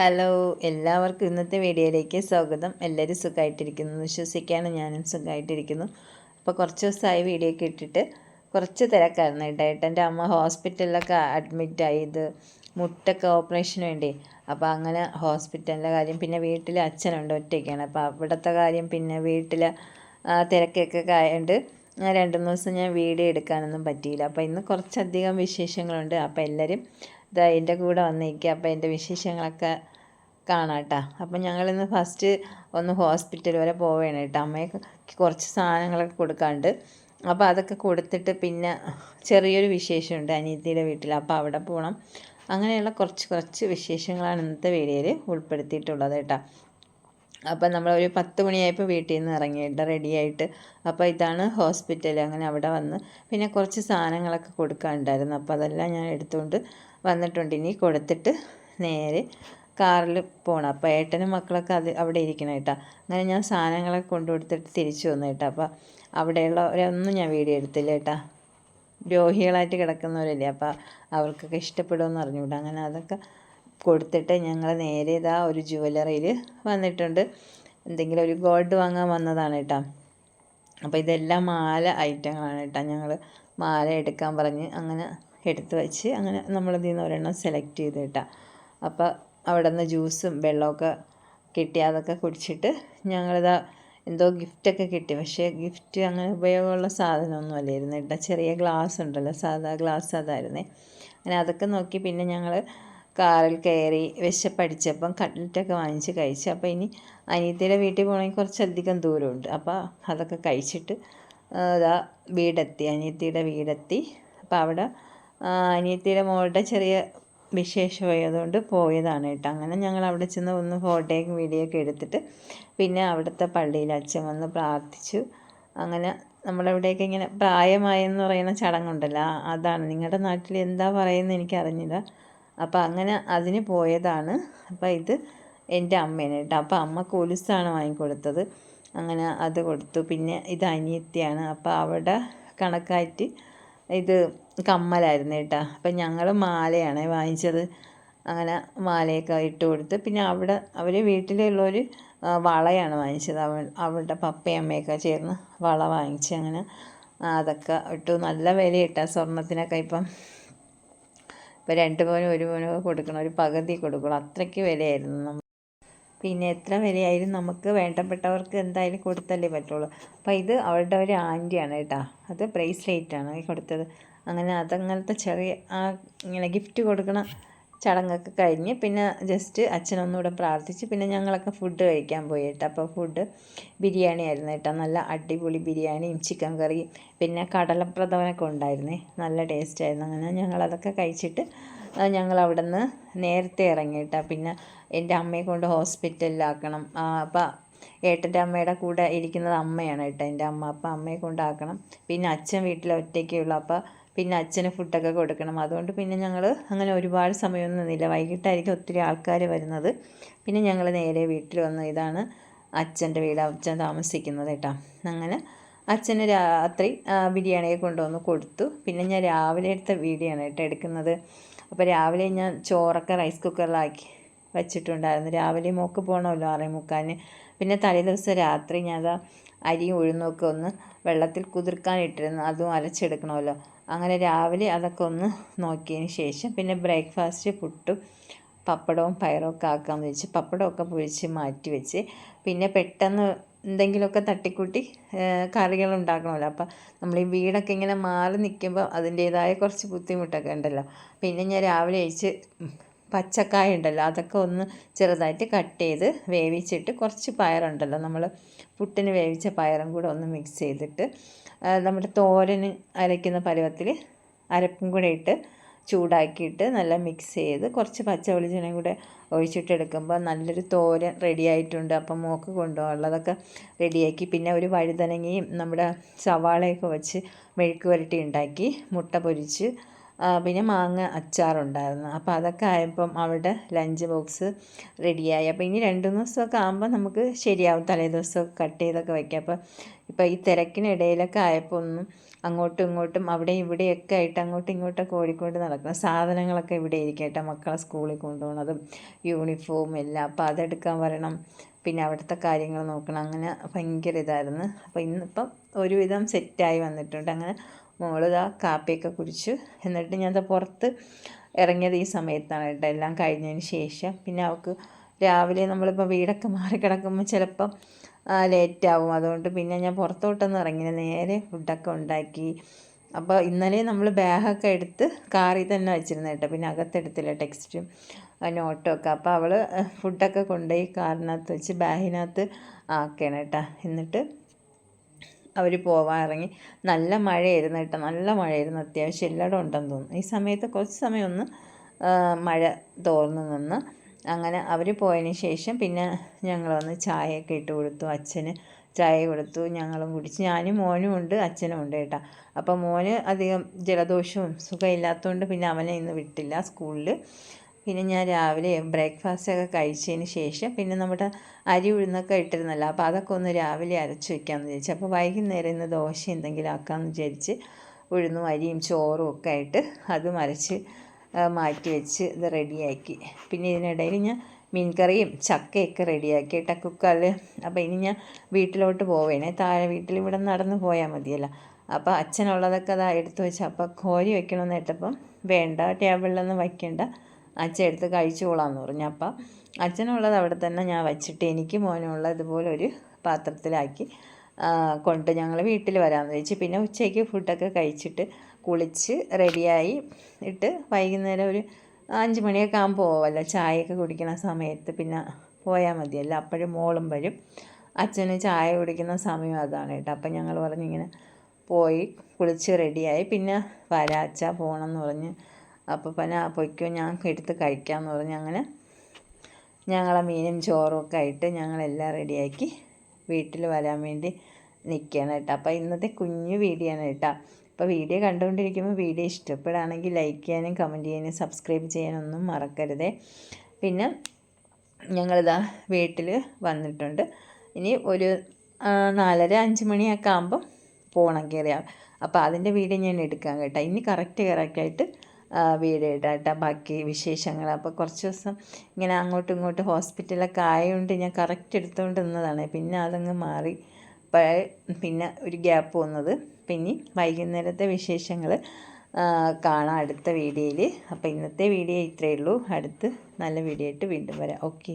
Hello എല്ലാവർക്കും ഇന്നത്തെ വീഡിയോയിലേക്ക് സ്വാഗതം. എല്ലാവരും സുഖമായിട്ടിരിക്കുന്നു. വിശ്വസിക്കാണ് ഞാനും സുഖമായിട്ടിരിക്കുന്നു. അപ്പോൾ കുറച്ച് ദിവസമായി വീഡിയോ ഒക്കെ കുറച്ച് തിരക്കായിരുന്നു കേട്ടോ. ഏട്ടന്റെ അമ്മ ഹോസ്പിറ്റലിലൊക്കെ അഡ്മിറ്റ് ആയത് മുട്ടൊക്കെ ഓപ്പറേഷന് വേണ്ടി. അപ്പോൾ അങ്ങനെ ഹോസ്പിറ്റലിന്റെ കാര്യം പിന്നെ വീട്ടിൽ അച്ഛനുണ്ട് ഒറ്റയ്ക്കാണ്. അപ്പോൾ അവിടുത്തെ കാര്യം പിന്നെ വീട്ടിൽ തിരക്കൊക്കെ ആയതുകൊണ്ട് രണ്ട് മൂന്ന് ദിവസം ഞാൻ വീഡിയോ എടുക്കാനൊന്നും പറ്റിയില്ല. അപ്പോൾ ഇന്ന് കുറച്ചധികം വിശേഷങ്ങളുണ്ട്. അപ്പോൾ എല്ലാവരും ഇതാ എന്റെ കൂടെ വന്നിരിക്കുക അപ്പോൾ എന്റെ വിശേഷങ്ങളൊക്കെ കാണാം കേട്ടോ അപ്പം ഞങ്ങളിന്ന് ഫസ്റ്റ് ഒന്ന് ഹോസ്പിറ്റൽ വരെ പോവുകയാണ് കേട്ടോ. അമ്മയ്ക്ക് കുറച്ച് സാധനങ്ങളൊക്കെ കൊടുക്കാണ്ട്. അപ്പോൾ അതൊക്കെ കൊടുത്തിട്ട് പിന്നെ ചെറിയൊരു വിശേഷമുണ്ട് അനിയത്തിയുടെ വീട്ടിൽ അപ്പോൾ അവിടെ പോകണം അങ്ങനെയുള്ള കുറച്ച് കുറച്ച് വിശേഷങ്ങളാണ് ഇന്നത്തെ വീഡിയോയിൽ ഉൾപ്പെടുത്തിയിട്ടുള്ളത് കേട്ടോ. അപ്പം നമ്മൾ ഒരു പത്ത് മണിയായപ്പോൾ വീട്ടിൽ നിന്ന് ഇറങ്ങിയിട്ട് റെഡിയായിട്ട് അപ്പോൾ ഇതാണ് ഹോസ്പിറ്റൽ അങ്ങനെ അവിടെ വന്ന് പിന്നെ കുറച്ച് സാധനങ്ങളൊക്കെ കൊടുക്കാനുണ്ടായിരുന്നു. അപ്പോൾ അതെല്ലാം ഞാൻ എടുത്തുകൊണ്ട് വന്നിട്ടുണ്ട്. ഇനി കൊടുത്തിട്ട് നേരെ കാറിൽ പോകണം അപ്പോൾ ഏട്ടനും മക്കളൊക്കെ അത് അവിടെ ഇരിക്കണം കേട്ടോ. അങ്ങനെ ഞാൻ സാധനങ്ങളൊക്കെ കൊണ്ടു കൊടുത്തിട്ട് തിരിച്ചു വന്നു കേട്ടോ. അപ്പോൾ അവിടെയുള്ളവരൊന്നും ഞാൻ വീഡിയോ എടുത്തില്ല കേട്ടോ. രോഹികളായിട്ട് കിടക്കുന്നവരല്ലേ? അപ്പോൾ അവർക്കൊക്കെ ഇഷ്ടപ്പെടുമെന്ന് അറിഞ്ഞുകൂടാ. അങ്ങനെ അതൊക്കെ കൊടുത്തിട്ട് ഞങ്ങൾ നേരെ ഇതാ ഒരു ജുവലറിയിൽ വന്നിട്ടുണ്ട്. എന്തെങ്കിലും ഒരു ഗോൾഡ് വാങ്ങാൻ വന്നതാണ് കേട്ടോ. അപ്പോൾ ഇതെല്ലാം മാല ഐറ്റങ്ങളാണ് കേട്ടോ. ഞങ്ങൾ മാല എടുക്കാൻ പറഞ്ഞ് അങ്ങനെ എടുത്ത് വെച്ച് അങ്ങനെ നമ്മളിതിൽ നിന്ന് ഒരെണ്ണം സെലക്ട് ചെയ്ത് കേട്ടോ അപ്പോൾ അവിടെ നിന്ന് ജ്യൂസും വെള്ളമൊക്കെ കിട്ടി അതൊക്കെ കുടിച്ചിട്ട് ഞങ്ങളിതാ എന്തോ ഗിഫ്റ്റൊക്കെ കിട്ടി. പക്ഷേ ഗിഫ്റ്റ് അങ്ങനെ ഉപയോഗമുള്ള സാധനമൊന്നും അല്ലായിരുന്നു കേട്ടോ. ചെറിയ ഗ്ലാസ് ഉണ്ടല്ലോ സാധാ ഗ്ലാസ് അതായിരുന്നേ. അങ്ങനെ അതൊക്കെ നോക്കി പിന്നെ ഞങ്ങൾ കാറിൽ കയറി വിശപ്പടിച്ചപ്പം കട്ട്ലറ്റൊക്കെ വാങ്ങിച്ച് കഴിച്ചു. അപ്പോൾ ഇനി അനിയത്തിയുടെ വീട്ടിൽ പോകണമെങ്കിൽ കുറച്ചധികം ദൂരമുണ്ട്. അപ്പോൾ അതൊക്കെ കഴിച്ചിട്ട് ഇതാ വീടെത്തി അനിയത്തിയുടെ വീടെത്തി. അപ്പോൾ അവിടെ അനിയത്തിയുടെ മോളുടെ ചെറിയ വിശേഷമായതുകൊണ്ട് പോയതാണ് കേട്ടോ. അങ്ങനെ ഞങ്ങൾ അവിടെ ചെന്ന് ഒന്ന് ഫോട്ടോയും വീഡിയോ ഒക്കെ എടുത്തിട്ട് പിന്നെ അവിടുത്തെ പള്ളിയിൽ അച്ഛൻ വന്ന് പ്രാർത്ഥിച്ചു. അങ്ങനെ നമ്മളവിടെയൊക്കെ ഇങ്ങനെ പ്രായമായെന്ന് പറയുന്ന ചടങ്ങുണ്ടല്ലോ അതാണ്. നിങ്ങളുടെ നാട്ടിൽ എന്താ പറയുന്നത് എനിക്കറിഞ്ഞില്ല. അപ്പോൾ അങ്ങനെ അതിന് പോയതാണ്. അപ്പോൾ ഇത് എന്റെ അമ്മേനെ കേട്ടോ. അപ്പോൾ അമ്മ കൊലുസാണ് വാങ്ങിക്കൊടുത്തത്. അങ്ങനെ അത് കൊടുത്തു. പിന്നെ ഇത് അനിയത്തിയാണ്. അപ്പോൾ അവിടെ കണക്കായിട്ട് ഇത് കമ്മലായിരുന്നു കേട്ടോ. അപ്പം ഞങ്ങൾ മാലയാണ് വാങ്ങിച്ചത്. അങ്ങനെ മാലയൊക്കെ ഇട്ട് കൊടുത്ത്. പിന്നെ അവിടെ അവർ വീട്ടിലുള്ളവർ വളയാണ് വാങ്ങിച്ചത്. അവ അവളുടെ പപ്പയും അമ്മയൊക്കെ ചേർന്ന് വള വാങ്ങിച്ച് അങ്ങനെ അതൊക്കെ ഇട്ടു. നല്ല വില ഇട്ടാ സ്വർണത്തിനൊക്കെ ഇപ്പം. ഇപ്പം രണ്ട് പവനും ഒരു പവനൊക്കെ കൊടുക്കണം ഒരു പകുതി കൊടുക്കണം. അത്രയ്ക്ക് വിലയായിരുന്നു പിന്നെ എത്ര വിലയായാലും നമുക്ക് വേണ്ടപ്പെട്ടവർക്ക് എന്തായാലും കൊടുത്തല്ലേ പറ്റുള്ളൂ. അപ്പോൾ ഇത് അവളുടെ ഒരു ആന്റിയാണ് കേട്ടോ. അത് ബ്രേസ്ലെറ്റാണ് കൊടുത്തത്. അങ്ങനെ അതങ്ങനത്തെ ചെറിയ ആ ഇങ്ങനെ ഗിഫ്റ്റ് കൊടുക്കണ ചടങ്ങൊക്കെ കഴിഞ്ഞ് പിന്നെ ജസ്റ്റ് അച്ഛനൊന്നുകൂടെ പ്രാർത്ഥിച്ച് പിന്നെ ഞങ്ങളൊക്കെ ഫുഡ് കഴിക്കാൻ പോയി കേട്ടോ. അപ്പോൾ ഫുഡ് ബിരിയാണി ആയിരുന്നു കേട്ടോ. നല്ല അടിപൊളി ബിരിയാണിയും ചിക്കൻ കറിയും പിന്നെ കടലപ്രഥമനൊക്കെ ഉണ്ടായിരുന്നേ. നല്ല ടേസ്റ്റ് ആയിരുന്നു. അങ്ങനെ ഞങ്ങളതൊക്കെ കഴിച്ചിട്ട് ഞങ്ങൾ അവിടെ നിന്ന് നേരത്തെ ഇറങ്ങി കേട്ടോ പിന്നെ എന്റെ അമ്മയെ കൊണ്ട് ഹോസ്പിറ്റലിലാക്കണം. അപ്പം ഏട്ടന്റെ അമ്മയുടെ കൂടെ ഇരിക്കുന്നത് അമ്മയാണ് കേട്ടോ എന്റെ അമ്മ. അപ്പം അമ്മയെ കൊണ്ടാക്കണം. പിന്നെ അച്ഛൻ വീട്ടിൽ ഒറ്റയ്ക്കേ ഉള്ളൂ. അപ്പം പിന്നെ അച്ഛന് ഫുഡൊക്കെ കൊടുക്കണം. അതുകൊണ്ട് പിന്നെ ഞങ്ങൾ അങ്ങനെ ഒരുപാട് സമയമൊന്നും നിന്നില്ല. വൈകിട്ടായിരിക്കും ഒത്തിരി ആൾക്കാർ വരുന്നത്. പിന്നെ ഞങ്ങൾ നേരെ വീട്ടിൽ വന്നു ഇതാണ് അച്ഛന്റെ വീട്. അച്ഛൻ താമസിക്കുന്നത് കേട്ടോ. അങ്ങനെ അച്ഛന് രാത്രി ബിരിയാണിയെ കൊണ്ടുവന്ന് കൊടുത്തു. പിന്നെ ഞാൻ രാവിലെ എടുത്ത വീഡിയോ ആണ് കേട്ടോ എടുക്കുന്നത്. അപ്പോൾ രാവിലെ ഞാൻ ചോറൊക്കെ റൈസ് കുക്കറിലാക്കി വെച്ചിട്ടുണ്ടായിരുന്നു. രാവിലെ മോക്ക് പോകണമല്ലോ ആറേ മുക്കാൻ പിന്നെ തലേ ദിവസം രാത്രി ഞാൻ അരി ഉഴുന്നൊക്കെ ഒന്ന് വെള്ളത്തിൽ കുതിർക്കാൻ ഇട്ടിരുന്നു. അതും അരച്ചെടുക്കണമല്ലോ. അങ്ങനെ രാവിലെ അതൊക്കെ ഒന്ന് നോക്കിയതിന് ശേഷം പിന്നെ ബ്രേക്ക്ഫാസ്റ്റ് പുട്ടും പപ്പടവും പയറും ഒക്കെ ആക്കാമെന്ന് വെച്ച് പപ്പടമൊക്കെ പൊരിച്ച് മാറ്റി വെച്ച് പിന്നെ പെട്ടെന്ന് എന്തെങ്കിലുമൊക്കെ തട്ടിക്കൂട്ടി കറികൾ ഉണ്ടാക്കണമല്ലോ അപ്പം നമ്മൾ ഈ വീടൊക്കെ ഇങ്ങനെ മാറി നിൽക്കുമ്പോൾ അതിന്റേതായ കുറച്ച് ബുദ്ധിമുട്ടൊക്കെ ഉണ്ടല്ലോ. പിന്നെ ഞാൻ രാവിലെ അഴിച്ച് പച്ചക്കായ ഉണ്ടല്ലോ അതൊക്കെ ഒന്ന് ചെറുതായിട്ട് കട്ട് ചെയ്ത് വേവിച്ചിട്ട് കുറച്ച് പയറുണ്ടല്ലോ. നമ്മൾ പുട്ടിന് വേവിച്ച പയറും കൂടെ ഒന്ന് മിക്സ് ചെയ്തിട്ട് നമ്മുടെ തോരന് അരയ്ക്കുന്ന പരുവത്തിൽ അരപ്പും കൂടെ ഇട്ട് ചൂടാക്കിയിട്ട് നല്ല മിക്സ് ചെയ്ത് കുറച്ച് പച്ച വെളിച്ചെണ്ണയും കൂടെ ഒഴിച്ചിട്ടെടുക്കുമ്പോൾ നല്ലൊരു തോരൻ റെഡി ആയിട്ടുണ്ട്. അപ്പം മോക്ക് കൊണ്ടുപോകാനുള്ളതൊക്കെ റെഡിയാക്കി പിന്നെ ഒരു വഴുതനങ്ങയും നമ്മുടെ സവാളയൊക്കെ വെച്ച് മെഴുക്ക് പുരട്ടി ഉണ്ടാക്കി. മുട്ട പൊരിച്ച് പിന്നെ മാങ്ങ അച്ചാറുണ്ടായിരുന്നു അപ്പോൾ അതൊക്കെ ആയപ്പം അവിടെ ലഞ്ച് ബോക്സ് റെഡിയായി അപ്പോൾ ഇനി രണ്ട് മൂന്ന് ദിവസമൊക്കെ ആകുമ്പോൾ നമുക്ക് ശരിയാവും. തലേ കട്ട് ചെയ്തൊക്കെ വയ്ക്കാം അപ്പോൾ ഇപ്പം ഈ തിരക്കിനിടയിലൊക്കെ ആയപ്പോൾ ഒന്നും അങ്ങോട്ടും ഇങ്ങോട്ടും അവിടെ ഇവിടെയൊക്കെ ആയിട്ട് അങ്ങോട്ടും ഇങ്ങോട്ടൊക്കെ ഓടിക്കൊണ്ട് നടക്കണം സാധനങ്ങളൊക്കെ ഇവിടെ ഇരിക്കട്ടെ മക്കളെ സ്കൂളിൽ കൊണ്ടുപോകണതും യൂണിഫോം എല്ലാം. അപ്പോൾ അതെടുക്കാൻ വരണം. പിന്നെ അവിടുത്തെ കാര്യങ്ങൾ നോക്കണം. അങ്ങനെ ഭയങ്കര ഇതായിരുന്നു. അപ്പോൾ ഇന്നിപ്പം ഒരുവിധം സെറ്റായി വന്നിട്ടുണ്ട്. അങ്ങനെ മോളിതാ കാപ്പിയൊക്കെ കുടിച്ചു. എന്നിട്ട് ഞാൻ പുറത്ത് ഇറങ്ങിയത് ഈ സമയത്താണ് കേട്ടോ. എല്ലാം കഴിഞ്ഞതിന് ശേഷം. പിന്നെ അവൾക്ക് രാവിലെ നമ്മളിപ്പോൾ വീടൊക്കെ മാറി കിടക്കുമ്പോൾ ചിലപ്പം ലേറ്റാവും അതുകൊണ്ട് പിന്നെ ഞാൻ പുറത്തോട്ടൊന്നും ഇറങ്ങി നേരെ ഫുഡൊക്കെ ഉണ്ടാക്കി. അപ്പോൾ ഇന്നലെ നമ്മൾ ബാഗൊക്കെ എടുത്ത് കാറിൽ തന്നെ വെച്ചിരുന്നു കേട്ടോ. പിന്നെ അകത്തെടുത്തില്ല ടെക്സ്റ്റും നോട്ടും ഒക്കെ. അപ്പോൾ അവൾ ഫുഡൊക്കെ കൊണ്ടുപോയി കാറിനകത്ത് വെച്ച് ബാഗിനകത്ത് ആക്കണം കേട്ടോ. എന്നിട്ട് അവർ പോവാൻ ഇറങ്ങി നല്ല മഴയായിരുന്നു കേട്ടോ. നല്ല മഴയായിരുന്നു അത്യാവശ്യം. എല്ലായിടും ഉണ്ടെന്ന് തോന്നുന്നു. ഈ സമയത്ത് കുറച്ച് സമയം ഒന്ന് മഴ തോർന്നു നിന്ന് അങ്ങനെ അവർ പോയതിന് ശേഷം പിന്നെ ഞങ്ങൾ വന്ന് ചായയൊക്കെ ഇട്ട് കൊടുത്തു. അച്ഛന് ചായ കൊടുത്തു. ഞങ്ങളും കുടിച്ച്. ഞാനും മോനും ഉണ്ട് അച്ഛനും ഉണ്ട് കേട്ടോ. അപ്പോൾ മോന് അധികം ജലദോഷവും സുഖമില്ലാത്തതുകൊണ്ട് പിന്നെ അവനെ ഇന്ന് വിട്ടില്ല സ്കൂളിൽ പിന്നെ ഞാൻ രാവിലെ ബ്രേക്ക്ഫാസ്റ്റ് ഒക്കെ കഴിച്ചതിന് ശേഷം പിന്നെ നമ്മുടെ അരി ഉഴുന്നൊക്കെ ഇട്ടിരുന്നല്ലോ അപ്പോൾ അതൊക്കെ ഒന്ന് രാവിലെ അരച്ച് വയ്ക്കാമെന്ന് വിചാരിച്ചു. അപ്പോൾ വൈകുന്നേരം ഇന്ന് ദോശ എന്തെങ്കിലും ആക്കാമെന്ന് വിചാരിച്ച് ഉഴുന്നും അരിയും ചോറും ഒക്കെ ആയിട്ട് അതും അരച്ച് മാറ്റി വെച്ച് ഇത് റെഡിയാക്കി. പിന്നെ ഇതിനിടയിൽ ഞാൻ മീൻകറിയും ചക്കയൊക്കെ റെഡിയാക്കി ടക്ക് കുക്കറിൽ അപ്പോൾ ഇനി ഞാൻ വീട്ടിലോട്ട് പോവേണേ. താഴെ വീട്ടിൽ ഇവിടെ നടന്ന് പോയാൽ മതിയല്ലോ. അപ്പോൾ അച്ഛനുള്ളതൊക്കെ അതാ എടുത്തു വെച്ച് അപ്പോൾ കോരി വെക്കണമെന്ന് കേട്ടപ്പം വേണ്ട ടേബിളിലൊന്നും വയ്ക്കേണ്ട. അച്ഛൻ എടുത്ത് കഴിച്ചോളാന്ന് പറഞ്ഞു. അപ്പം അച്ഛനുള്ളത് അവിടെ തന്നെ ഞാൻ വച്ചിട്ട് എനിക്ക് മോനുള്ള ഇതുപോലെ ഒരു പാത്രത്തിലാക്കി കൊണ്ട് ഞങ്ങൾ വീട്ടിൽ വരാമെന്ന് വെച്ച്. പിന്നെ ഉച്ചയ്ക്ക് ഫുഡൊക്കെ കഴിച്ചിട്ട് കുളിച്ച് റെഡിയായി ഇട്ട് വൈകുന്നേരം ഒരു അഞ്ച് മണിയൊക്കെ ആകുമ്പോൾ പോവല്ലോ. ചായയൊക്കെ കുടിക്കുന്ന സമയത്ത് പിന്നെ പോയാൽ മതിയല്ലോ. അപ്പോഴും മോളും വരും. അച്ഛന് ചായ കുടിക്കുന്ന സമയം അതാണ് കേട്ടോ. അപ്പം ഞങ്ങൾ പറഞ്ഞിങ്ങനെ പോയി കുളിച്ച് റെഡിയായി പിന്നെ വരാച്ച പോകണം എന്ന് പറഞ്ഞ് അപ്പോൾ പിന്നെ പൊയ്ക്കോ ഞാൻ എടുത്ത് കഴിക്കാമെന്ന് പറഞ്ഞ് അങ്ങനെ ഞങ്ങളെ മീനും ചോറും ഒക്കെ ആയിട്ട് ഞങ്ങളെല്ലാം റെഡിയാക്കി വീട്ടിൽ വരാൻ വേണ്ടി നിൽക്കുകയാണ് കേട്ടോ. അപ്പോൾ ഇന്നത്തെ കുഞ്ഞു വീഡിയോ ആണ് കേട്ടോ. അപ്പോൾ വീഡിയോ കണ്ടുകൊണ്ടിരിക്കുമ്പോൾ വീഡിയോ ഇഷ്ടപ്പെടുകയാണെങ്കിൽ ലൈക്ക് ചെയ്യാനും കമന്റ് ചെയ്യാനും സബ്സ്ക്രൈബ് ചെയ്യാനൊന്നും മറക്കരുതേ. പിന്നെ ഞങ്ങളിതാ വീട്ടിൽ വന്നിട്ടുണ്ട്. ഇനി ഒരു നാലര അഞ്ച് മണിയൊക്കെ ആകുമ്പം പോകണം കയറിയാൽ അപ്പോൾ അതിന്റെ വീഡിയോ ഞാൻ എടുക്കാം കേട്ടോ. ഇനി കറക്റ്റ് കറക്റ്റായിട്ട് വീഡിയോ ഇടാം ബാക്കി വിശേഷങ്ങൾ. അപ്പോൾ കുറച്ച് ദിവസം ഇങ്ങനെ അങ്ങോട്ടും ഇങ്ങോട്ടും ഹോസ്പിറ്റലൊക്കെ ആയതുകൊണ്ട് ഞാൻ കറക്റ്റ് എടുത്തുകൊണ്ട് നിന്നതാണ്. പിന്നെ അതങ്ങ് മാറി. പിന്നെ ഒരു ഗ്യാപ്പ് വന്നത്. പിന്നെ വൈകുന്നേരത്തെ വിശേഷങ്ങൾ കാണാം അടുത്ത വീഡിയോയിൽ അപ്പോൾ ഇന്നത്തെ വീഡിയോ ഇത്രയേ ഉള്ളൂ. അടുത്ത് നല്ല വീഡിയോ ആയിട്ട് വീണ്ടും വരാം. ഓക്കെ.